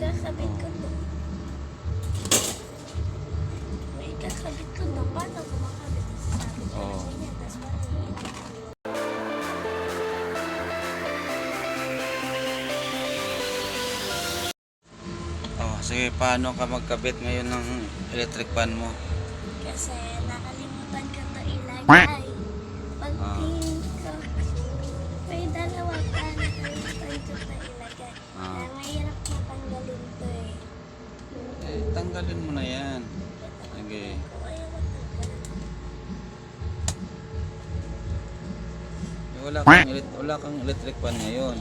kakabit ko to. May kakabit ko to. Paano ko makabit? Sabi ko Oo. kasi niya. Tapos parang Oh, sige, paano ka magkabit ngayon ng electric fan mo? Kasi nakalimutan ko to ilagay. Tanggalin mo na yan. Matanggal. Eh, wala kang, wala kang electric fan ngayon.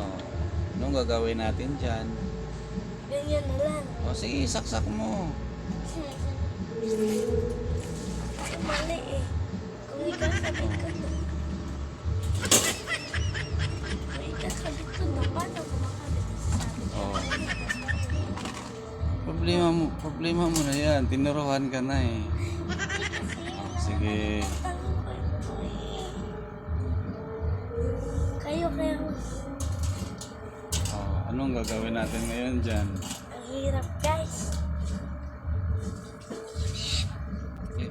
Oh. Anong gagawin natin dyan? Ganyan na lang. O sige, saksak mo. Mali eh. Kung ikakabit ko Problema mo, problema mo na yan. Tinuruan ka na eh. Oh, sige. Eh. Kayo kaya Oh, anong gagawin natin ngayon dyan? ang hirap guys. Eh.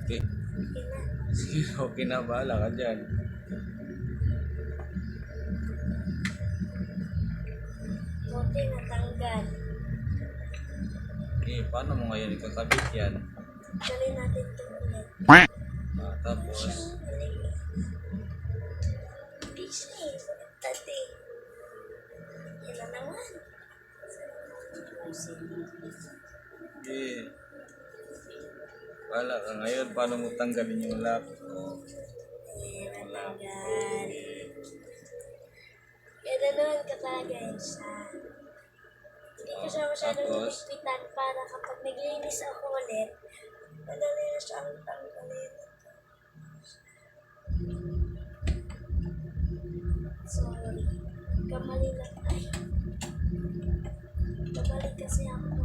Okay. Sige, okay na. Bahala ka dyan. Buti natanggal. Okay, paano mo ngayon ikakabit yan? Dali natin ito ulit. Ah, tapos. Busy. Tati. Yan na naman. sige. Bahala ka ngayon. Paano mo tanggalin yung lock? Oh. Eh, naman ka talaga yun sa... Hindi ko siya masyadong Tapos? para kapag naglinis ako ulit, madali na siya ang tanggalin. Sorry. Kamali lang ay. Kamali kasi ako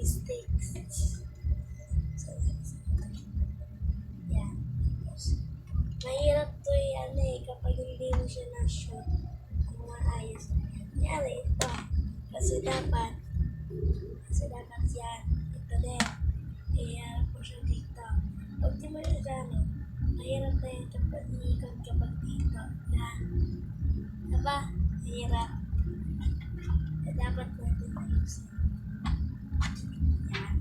mistakes. So, yan. Mahirap to yan eh kapag hindi mo siya na-shoot ang mga ayos. Nangyari ito. Kasi dapat, kasi dapat yan. Ito din. Iharap ko siya dito. Pag di mo siya gano'n, mahirap na yan kapag iikot kapag dito. Yan. Diba? Mahirap. Kaya dapat natin ayusin. Yan.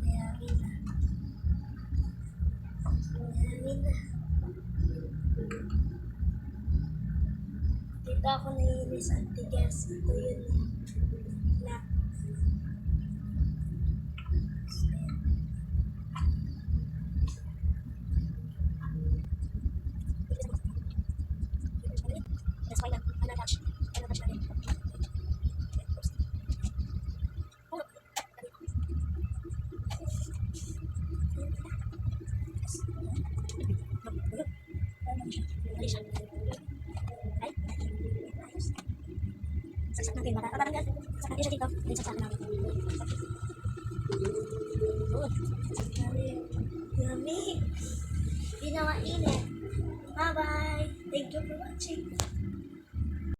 Mayamin na. Mayamin na. Dito ako naiinis ang tigas. Ito yun. Na. That's why na, ano touch, ano touch natin. Ay, Saksak natin baka. Parang gas. Saksak natin siya dito. Then saksak natin. Yummy. Hindi na mainit. Bye-bye. Thank you for watching.